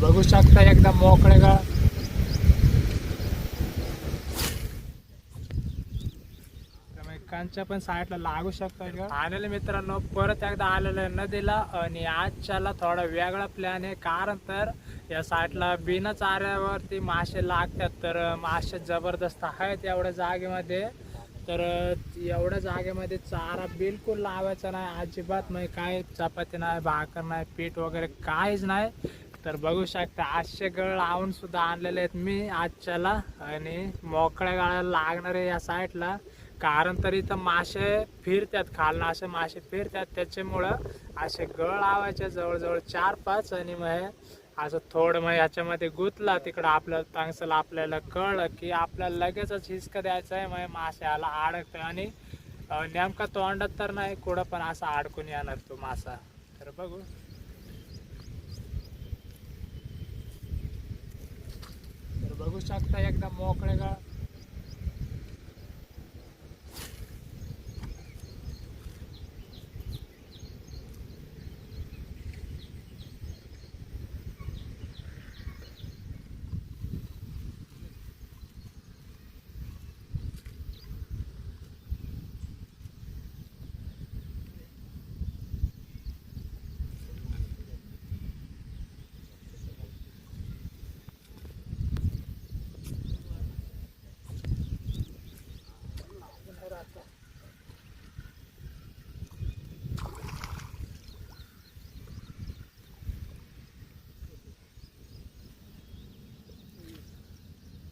बघू शकता एकदम मोकळे गळ कांच्या पण साईडला लागू शकतो आलेले मित्रांनो परत एकदा आलेलं नदीला आणि आजच्याला थोडा वेगळा प्लॅन आहे. कारण तर या साईडला बिना चाऱ्यावरती मासे लागतात. तर मासे जबरदस्त आहेत एवढ्या जागेमध्ये. तर एवढ्या जागेमध्ये चारा बिलकुल लावायचा नाही. अजिबात नाही काय चपाती नाही भाकर नाही पीठ वगैरे काहीच नाही. तर बघू शकता आजचे गळ लावून सुद्धा आणलेले आहेत मी आजच्याला. आणि मोकळ्या गाळाला लागणारे या साईडला. कारण तर इथं मासे फिरतात खालनं असे मासे फिरतात. त्याच्यामुळं असे गळ लावायचे जवळजवळ चार पाच आणि मग हे असं थोडं मग याच्यामध्ये गुंतला. तिकडं आपलं तंगसल आपल्याला कळलं की आपल्याला लगेचच हिसका द्यायचं आहे. मग माशाला अडकतं आणि नेमका तोंडात तर नाही कुठं पण असा अडकून येणार तो मासा. तर बघू तर बघू शकता एकदम मोकळे गळ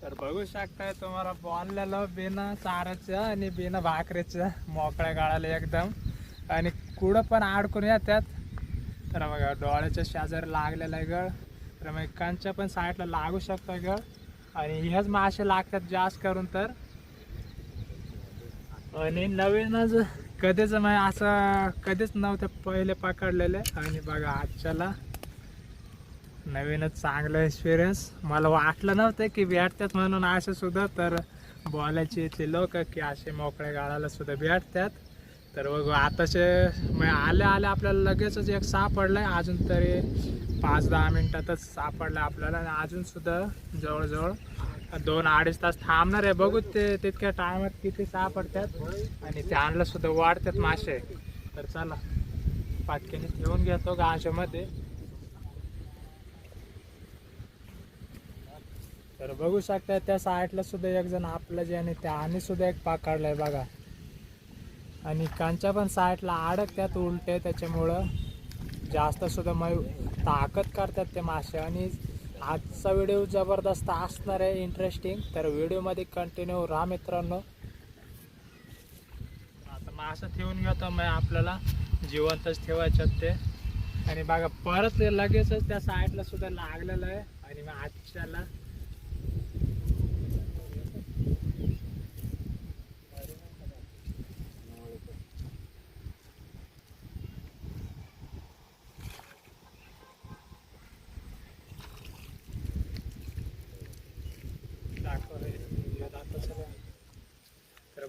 तर बघू शकताय तुम्हाला बोललेलं बिना चाराचं आणि बिना भाकरीचं मोकळ्या गाळाला एकदम. आणि कुठं पण अडकून येतात. तर बघा डोळ्याच्या शेजारी लागलेला आहे गळ. तर मग कांच्या पण साईडला लागू शकतो गळ. आणि हेच मासे लागतात जास्त करून तर. आणि नवीनच कधीच मग असं कधीच नव्हते पहिले पकडलेले. आणि बघा आजच्याला नवीनच चांगलं एक्सपिरियन्स मला वाटलं नव्हतं की भेटतात म्हणून असे सुद्धा तर बोलायचे इथले लोक की असे मोकळ्या गाळाला सुद्धा भेटतात. तर बघू आताचे मग आले आले आपल्याला लगेचच एक सापडलाय. अजून तरी पाच दहा मिनटातच सापडलं आपल्याला. आणि अजून सुद्धा जवळजवळ दोन अडीच तास थांबणार आहे. बघू ते तितक्या टायमात किती सापडतात आणि ते आणलं सुद्धा वाढतात मासे. तर चला पाटकीने ठेवून घेतो गाशामध्ये तर बघू शकता त्या साईडला सुद्धा एक जण आपलं जे आणि त्याने सुद्धा एक पकडलाय बघा. आणि कांच्या पण साईडला अडकत्यात उलटे त्याच्यामुळं जास्त सुद्धा मग ताकद करतात ते मासे. आणि आजचा व्हिडिओ जबरदस्त असणार आहे इंटरेस्टिंग तर व्हिडिओमध्ये कंटिन्यू राहा मित्रांनो. आता मासा ठेवून घेतो मग आपल्याला. जिवंतच ठेवायच्यात ते. आणि बघा परत लगेचच त्या साईडला सुद्धा लागलेलं आहे. आणि मग आजच्याला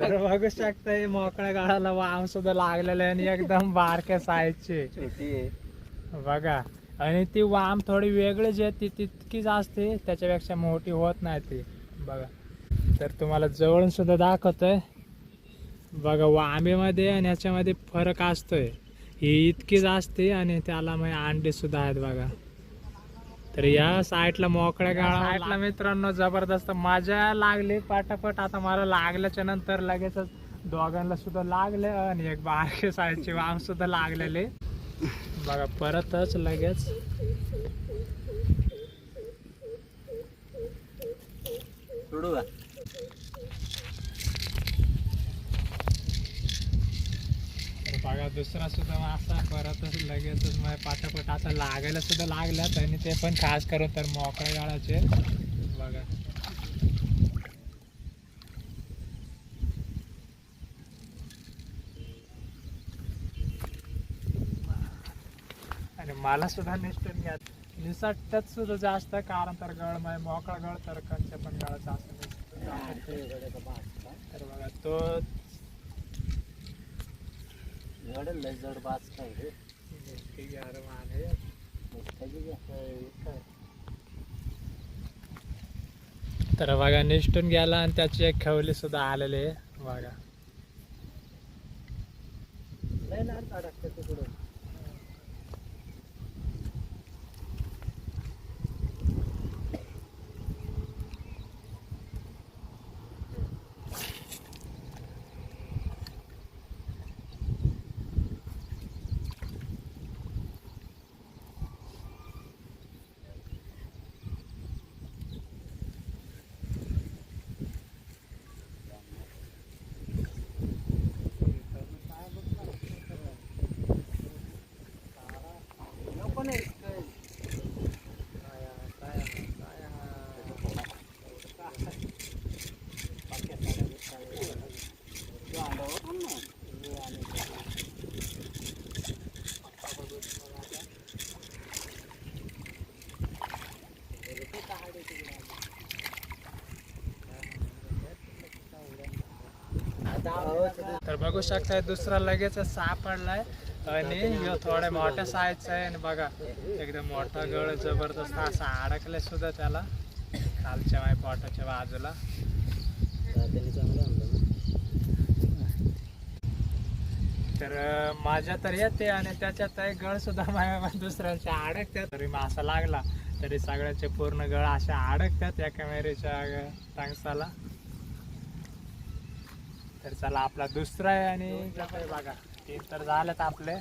बघू शकताय मोकळ्या गाळाला वाम सुद्धा लागलेला आहे आणि एकदम बारक्या साईजचे. बघा आणि ती वाम थोडी वेगळीच आहे ती तितकीच असते त्याच्यापेक्षा मोठी होत नाही ती. बघा तर तुम्हाला जवळून सुद्धा दाखवतोय. बघा वांबेमध्ये आणि ह्याच्यामध्ये फरक असतोय. ही इतकीच असते आणि त्याला मग अंडे सुद्धा आहेत बघा. तर या साईडला मोकळ्या गाळा साईडला मित्रांनो जबरदस्त मजा लागली पटापट. आता मला लागल्याच्या नंतर लगेचच दोघांना सुद्धा लागले आणि एक बारके साईडचे वाम सुद्धा लागलेले. बघा परतच लगेच. सोडू का तर बघा दुसरा सुद्धा मासा परत लगेचच म्हणजे पाठापट आता लागायला सुद्धा लागल्यात आणि ते पण खास करून तर मोकळ्या गाळाचे. बघा. आणि मला सुद्धा निष्ठून घ्या निसटत सुद्धा जास्त कारण तर गळ म्हणजे मोकळा गळ तर कंच्या पण गळ जास्त तर बघा तो एवढं लय जड काय रे. तर बघा निष्ठून गेला आणि त्याची एक खवली सुद्धा आलेली आहे. बघा. लय लाड अडकते तिकडून नको नाही काय तर बघू शकताय दुसरा लगेच सापडलाय आणि ह्यो थोड्या मोठ्या साईजचा आहे. आणि बघा एकदम मोठा गळ जबरदस्त असा अडकलाय सुद्धा त्याला. खालच्या माय पोटाच्या बाजूला. तर माझ्या तर येते आणि त्याच्यात एक गळ सुद्धा माझ्या दुसऱ्यांच्या अडकतात. तरी मासा लागला तरी सगळ्याचे पूर्ण गळ अशा अडकतात या कॅमेरेच्या टांगसाला. तर चला आपला दुसरा आहे आणि आहे बघा. तीन तर झालेत आपले.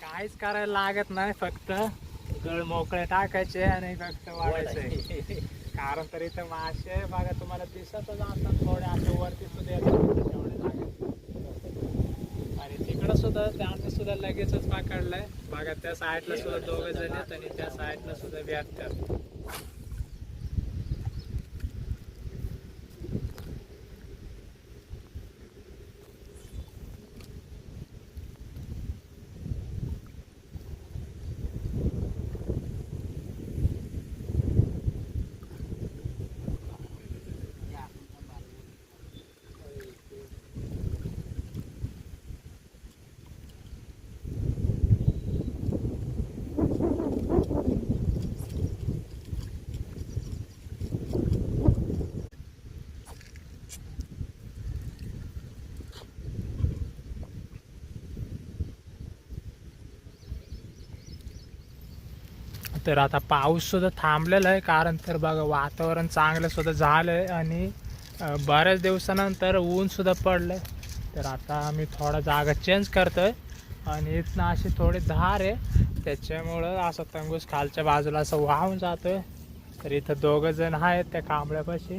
काहीच करायला लागत नाही फक्त गळ मोकळे टाकायचे आणि फक्त वाढायचे. कारण तर इथं मासे बघा तुम्हाला दिसतच असतात थोडे असे वरती सुद्धा येतात तेवढे लागत तिकडं सुद्धा त्यांनी सुद्धा लगेचच पकडलंय. बघा त्या साईडला सुद्धा दोघे जण आहेत आणि त्या साईडला सुद्धा भेटतात तर आता पाऊस सुद्धा थांबलेला आहे. कारण तर बघा वातावरण चांगलं सुद्धा झालं आहे आणि बऱ्याच दिवसानंतर ऊन सुद्धा आहे तर आता आम्ही थोडा जागा चेंज करतो आहे आणि इथनं अशी थोडी धार आहे. त्याच्यामुळं असं तंगूस खालच्या बाजूला असं वाहून जातोय. तर इथं दोघं जण आहेत त्या कांबळ्यापाशी.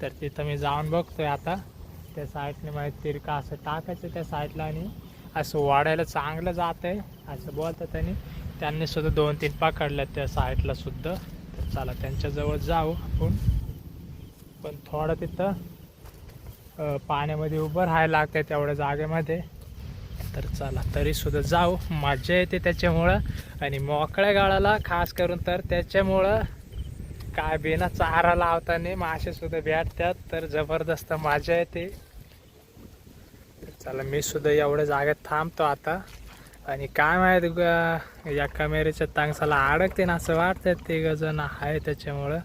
तर तिथं मी जाऊन बघतोय आता. त्या साईडने माहिती तिरका असं टाकायचं त्या साईडला आणि असं वाढायला चांगलं जात आहे असं बोलतात आणि त्यांनी सुद्धा दोन तीन पकडल्या त्या साईडला सुद्धा. तर चला त्यांच्याजवळ जाऊ आपण. पण थोडं तिथं पाण्यामध्ये उभं राहायला लागतंय तेवढ्या जागेमध्ये. तर चला तरी सुद्धा जाऊ. मजा येते त्याच्यामुळं. आणि मोकळ्या गाळाला खास करून तर त्याच्यामुळं काय बिना चारा लावताना मासे सुद्धा भेटतात तर जबरदस्त मजा येते. चला मी सुद्धा एवढ्या जागेत थांबतो आता. आणि काय माहीत ग- या कॅमेऱ्याच्या तांगसाला अडकते ना असं वाटतंय ते गजन आहे त्याच्यामुळं.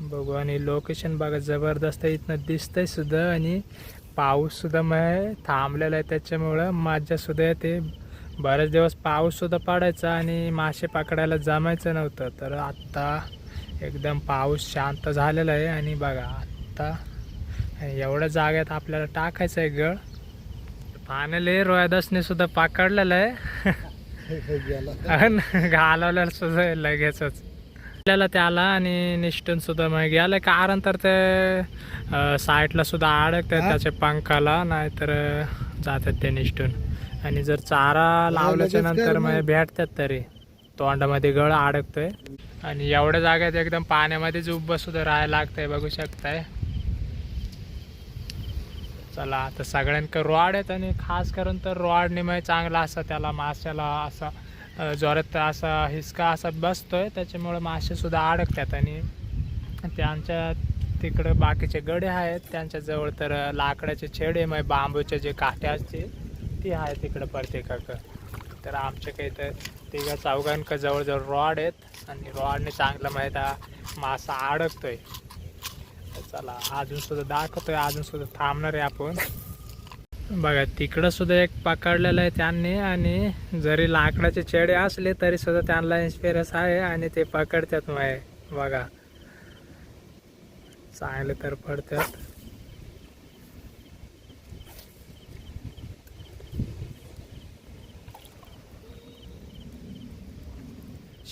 बघू आणि लोकेशन बघा जबरदस्त इथनं दिसतंय सुद्धा आणि पाऊससुद्धा मग थांबलेला आहे त्याच्यामुळं. माझ्यासुद्धा येते. बरेच दिवस पाऊससुद्धा पडायचा आणि मासे पकडायला जमायचं नव्हतं. तर आत्ता एकदम पाऊस शांत झालेला आहे आणि बघा आत्ता एवढ्या जागेत आपल्याला टाकायचं आहे गळ फायनली रोहिदासने सुद्धा पकडलेलं आहे. घालवलेलं सुद्धा लगेचच. आपल्याला त्याला आणि निष्ठून सुद्धा मग गेलं कारण तर ते साईडला सुद्धा अडकतात त्याच्या पंखाला नाहीतर जातात ते निष्ठून. आणि जर चारा लावल्याच्या नंतर मग. भेटतात तरी. तोंडामध्ये गळ अडकतोय. आणि एवढ्या जागेत एकदम पाण्यामध्येच उभं सुद्धा राहायला लागतंय बघू शकताय. चला आता सगळ्यांकडे रॉड आहेत आणि खास करून तर रॉडने मग चांगला असा त्याला माशाला असा जोरात असा हिसका असा बसतोय त्याच्यामुळे मासेसुद्धा अडकतात आणि त्यांच्या तिकडं बाकीचे गडे आहेत त्यांच्याजवळ तर लाकडाचे छेडे मग बांबूचे जे काठे असते ती आहे तिकडं प्रत्येकाकडं तर आमच्या काही तर तिघा चौघांक जवळजवळ रॉड आहेत आणि रॉडने चांगलं माहीत मासा अडकतोय. चला अजून सुद्धा दाखवतोय अजून सुद्धा थांबणार आहे आपण. बघा तिकडं सुद्धा एक पकडलेलं आहे त्यांनी आणि जरी लाकडाचे चेडे असले तरी सुद्धा त्यांना एक्सपिरियन्स आहे आणि ते पकडतात मग बघा. चांगले तर पडतात.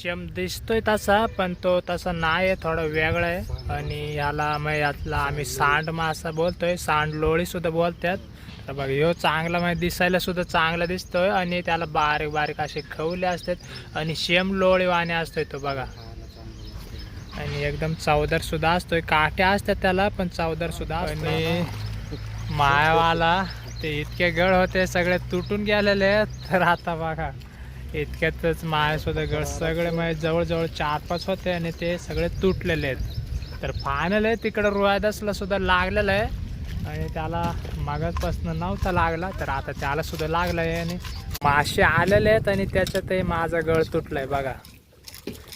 शम दिसतोय तसा पण तो तसा नाही आहे थोडा वेगळा आहे. आणि ह्याला मग यातला आम्ही सांड मासा बोलतोय सांड लोळी सुद्धा बोलतात. तर बघ ह्यो चांगला म्हणजे दिसायला सुद्धा चांगला दिसतोय आणि त्याला बारीक बारीक असे खवले असतात आणि शेम लोळी वाणे असतोय तो बघा. आणि एकदम चवदार सुद्धा असतोय. काट्या असतात त्याला पण चवदार सुद्धा आणि मायावाला ते इतके गळ होते सगळे तुटून गेलेले आहेत. तर आता बघा इतक्यातच माया सुद्धा गळ सगळे माझे जवळजवळ चार पाच होते आणि ते सगळे तुटलेले आहेत. तर फायनल आहे तिकडं रोयादासला सुद्धा लागलेलं आहे. आणि त्याला मागासपासून नव्हता लागला तर आता त्याला सुद्धा लागला आहे आणि मासे आलेले आहेत आणि त्याच्यातही माझा गळ तुटलाय बघा.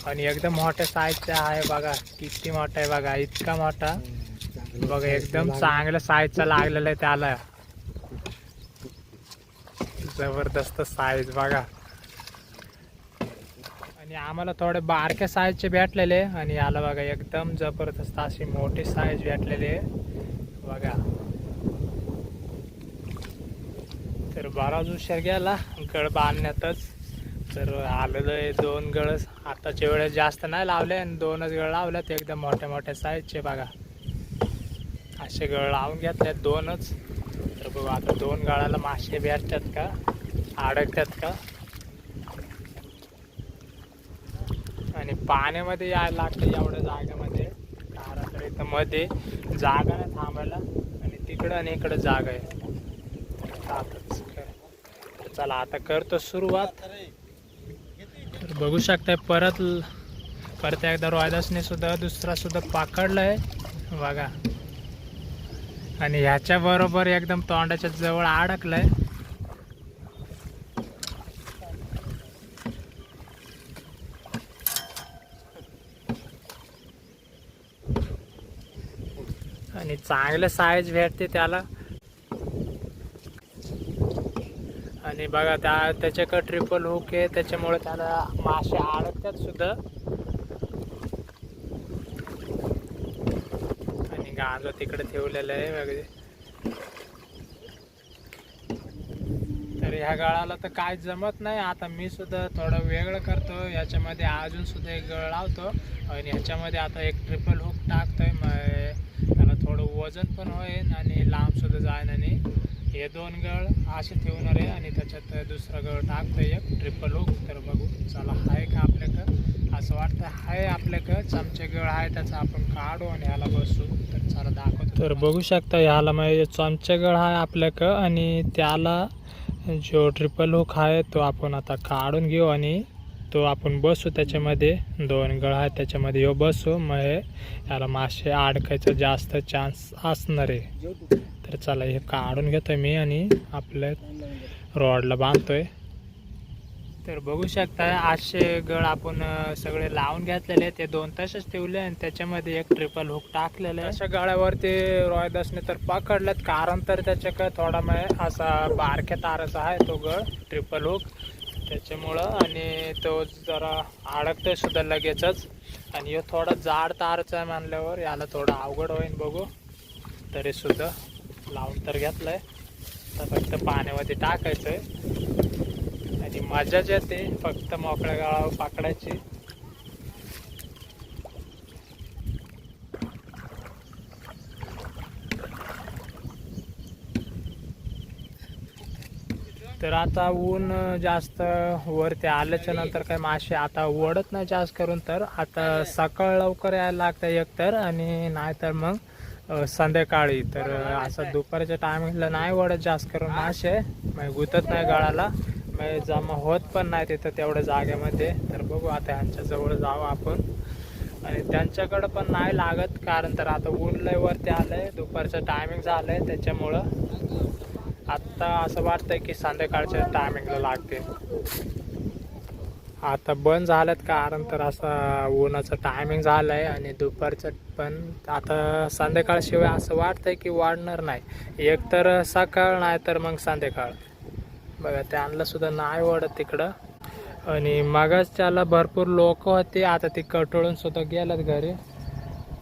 आणि एकदम मोठ्या साईजचा आहे बघा किती मोठा आहे बघा इतका मोठा. बघा एकदम चांगल्या साईजचा लागलेला आहे त्याला. जबरदस्त साईज बघा. आणि आम्हाला थोडे बारक्या साईजचे भेटलेले. आणि याला बघा एकदम जबरदस्त अशी मोठी साईज भेटलेली आहे. बघा. तर बराच उशीर गेला गळ बांधण्यातच. तर आलेलं आहे दोन गळ. आताच्या वेळेस जास्त नाही लावले आणि दोनच गळ लावल्यात. एकदम मोठ्या मोठ्या साईजचे बघा. असे गळ लावून घेतल्यात दोनच. तर बघू आता दोन गळाला मासे भेटतात का? अडकतात का? आणि पाण्यामध्ये यायला लागतं एवढ्या जागेमध्ये. कारण तर इथं मध्ये जागा नाही थांबायला. आणि तिकडं आणि इकडं जागा आहे. चला आता करतो सुरुवात. तर बघू शकताय परत परत एकदा रॉयदासने सुद्धा दुसरा सुद्धा पकडलाय. बघा. आणि ह्याच्या बरोबर एकदम तोंडाच्या जवळ अडकलं आहे चांगलं साईज भेटते त्याला. आणि बघा त्या त्याच्याकडे ट्रिपल हुक आहे. त्याच्यामुळे त्याला मासे अडकतात सुद्धा. आणि गाजं तिकडे ठेवलेलं आहे वगैरे तर ह्या गळाला तर काय जमत नाही. आता मी सुद्धा थोडं वेगळं करतो. याच्यामध्ये अजून सुद्धा एक गळ लावतो. आणि ह्याच्यामध्ये आता एक ट्रिपल हुक टाकतोय मग त्याला थोडं वजन पण होईल आणि लांब सुद्धा जाईन आणि हे दोन गळ असे ठेवणार आहे आणि त्याच्यात दुसरा गळ टाकतोय एक ट्रिपल हुक तर बघू चला आहे का आपल्याकडं? असं वाटतं आहे आपल्याकडं चमचे गळ आहे त्याचा आपण काढू आणि ह्याला बसू. तर चला दाखवतो तर बघू शकता ह्याला म्हणजे चमचे गळ आहे आपल्याकडं आणि त्याला जो ट्रिपल हुक आहे तो आपण आता काढून घेऊ आणि तो आपण बसू त्याच्यामध्ये. दोन गळ आहेत त्याच्यामध्ये. हो बसू. मग याला मासे अडकायचा जास्त चान्स असणार आहे. तर चला हे काढून घेतोय मी आणि आपल्या रॉडला बांधतोय. तर बघू शकता आठशे गळ आपण सगळे लावून घेतलेले ते दोन तसेच ठेवले आणि त्याच्यामध्ये एक ट्रिपल हुक टाकलेलं आहे. अशा गळ्यावरती रॉयदासने तर पकडलेत. कारण तर त्याच्या थोडा मग असा बारक्या ताराचा आहे तो गळ. ट्रिपल हुक त्याच्यामुळं आणि तो जरा अडकतोय सुद्धा लगेचच आणि ह्यो थोडा जाड तारचा आहे मानल्यावर याला थोडं अवघड होईल बघू. तरी सुद्धा लावून तर घेतलंय. तर फक्त पाण्यामध्ये टाकायचंय. आणि मजाच येते फक्त मोकळ्या गाळावर पकडायची. तर आता ऊन जास्त वरती आल्याच्यानंतर काही मासे आता ओढत नाही जास्त करून तर आता सकाळ लवकर यायला लागतं एक तर आणि नाहीतर मग संध्याकाळी. तर असं दुपारच्या टायमिंगला नाही ओढत जास्त करून मासे. मग गुतत नाही गळाला. मग जमा होत पण नाही तिथं तेवढ्या जागेमध्ये. तर बघू आता ह्यांच्या जवळ जाऊ आपण. आणि त्यांच्याकडं पण नाही लागत कारण तर आता ऊन लय वरती आलंय. दुपारचं टायमिंग झालंय त्याच्यामुळं आत्ता असं वाटतंय की संध्याकाळच्या टायमिंगला लागते. आता बंद झाल्यात कारण तर असा उन्हाचं टायमिंग झालंय आणि दुपारचं पण आता संध्याकाळशिवाय असं वाटतंय की वाढणार नाही. एक तर सकाळ नाही तर मग संध्याकाळ. बघा त्यांना सुद्धा नाही वाढत तिकडं. आणि मगच त्याला भरपूर लोक होते आता ती कटोळून सुद्धा गेल्यात घरी.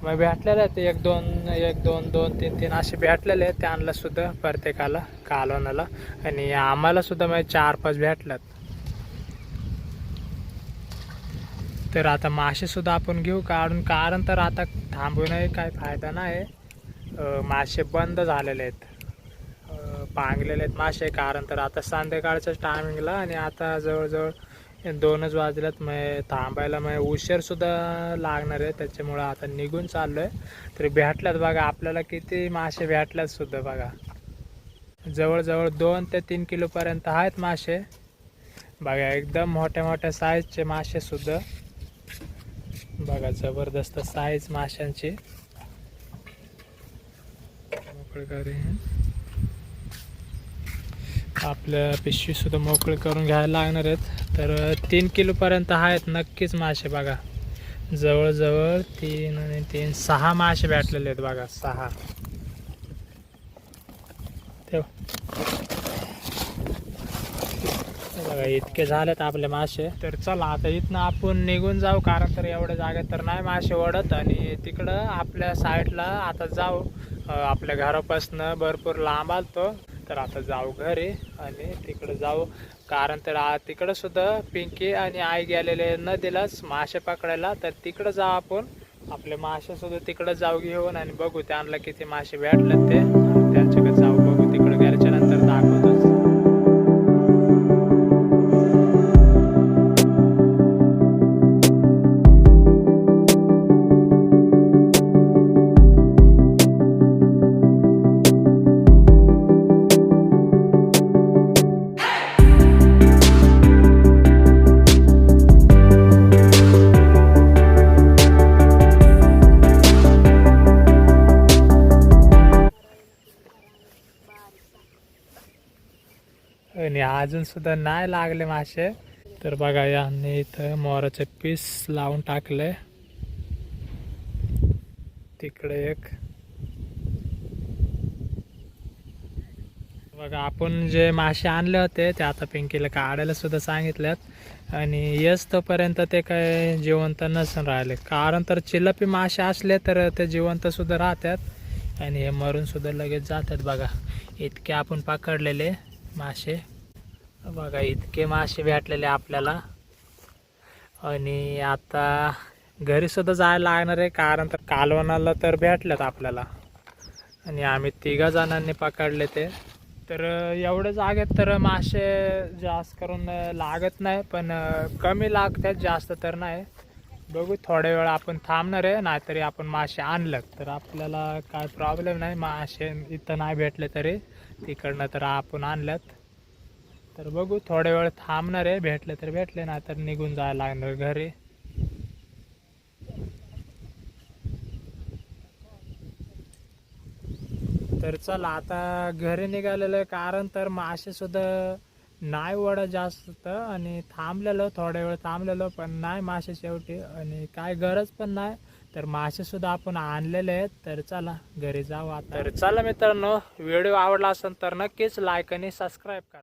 मग भेटलेले आहेत. एक दोन एक दोन दोन तीन तीन असे भेटलेले आहेत. त्यांना सुद्धा प्रत्येकाला कालवणाला. आणि आम्हाला सुद्धा मग चार पाच भेटल्यात. तर आता मासे सुद्धा आपण घेऊ. काढून कारण तर आता थांबूनही काही फायदा नाही. मासे बंद झालेले आहेत. पांगलेले आहेत मासे. कारण तर आता संध्याकाळच्याच टायमिंगला आणि आता जवळजवळ दोनच वाजल्यात मग थांबायला मग उशीर सुद्धा लागणार आहे. त्याच्यामुळं आता निघून चाललोय. तरी भेटल्यात बघा आपल्याला किती मासे भेटल्यात सुद्धा बघा. जवळजवळ दोन ते तीन किलोपर्यंत आहेत मासे. बघा एकदम मोठ्या मोठ्या साईजचे मासे सुद्धा. बघा जबरदस्त साईज माशांची. आपल्या पिशवी सुद्धा मोकळी करून घ्यायला लागणार आहेत. तर तीन किलोपर्यंत आहेत नक्कीच मासे बघा. जवळजवळ तीन आणि तीन सहा मासे भेटलेले आहेत बघा सहा. ठेव. बघा इतके झालेत आपले मासे. तर चला आता इथनं आपण निघून जाऊ कारण तर एवढ्या जागेत तर नाही मासे ओढत. आणि तिकडं आपल्या साईडला आता जाऊ. आपल्या घरापासनं भरपूर लांब आलतो. तर आता जाऊ घरी आणि तिकडं जाऊ. कारण तर तिकडं सुद्धा पिंकी आणि आई गेलेले नदीलाच मासे पकडायला. तर तिकडं जा आपण. आपले मासे सुद्धा तिकडं जाऊ घेऊन आणि बघू त्यांना किती मासे भेटले ते. अजून सुद्धा नाही लागले मासे. तर बघा यांनी इथं मोराचे पीस लावून टाकले. तिकडे एक. बघा आपण जे मासे आणले होते ते आता पिंकीला काढायला सुद्धा सांगितल्यात आणि येस तोपर्यंत ते काय जिवंत नसून राहिले. कारण तर चिलपी मासे असले तर ते जिवंत सुद्धा राहतात. आणि हे मरून सुद्धा लगेच जातात बघा. इतके आपण पकडलेले मासे. बघा इतके मासे भेटलेले आपल्याला. आणि आता घरी सुद्धा जायला लागणार आहे कारण तर कालवणाला तर भेटल्यात आपल्याला. आणि आम्ही तिघा जणांनी पकडले ते. तर एवढे जागेत तर मासे जास्त करून लागत नाही पण कमी लागतात जास्त तर नाही. बघू थोड्या वेळ आपण थांबणार आहे नाहीतरी आपण मासे आणलं तर आपल्याला काय प्रॉब्लेम नाही मासे इथं नाही भेटले तरी तिकडनं तर आपण आणल्यात. तर बघू थोड्या वेळ थांबणार आहे. भेटले तर भेटले ना तर निघून जायला लागणार घरी. तर चला आता घरी निघालेलं आहे. कारण तर मासे सुद्धा नाही वडा जास्त आणि थांबलेलो थोड्या वेळ थांबलेलो पण नाही मासे शेवटी. आणि काय गरज पण नाही. तर मासे सुद्धा आपण आणलेले आहेत. तर चला घरी जाऊ आता. तर चला मित्रांनो व्हिडिओ आवडला असेल तर नक्कीच लाईक आणि सबस्क्राईब करा.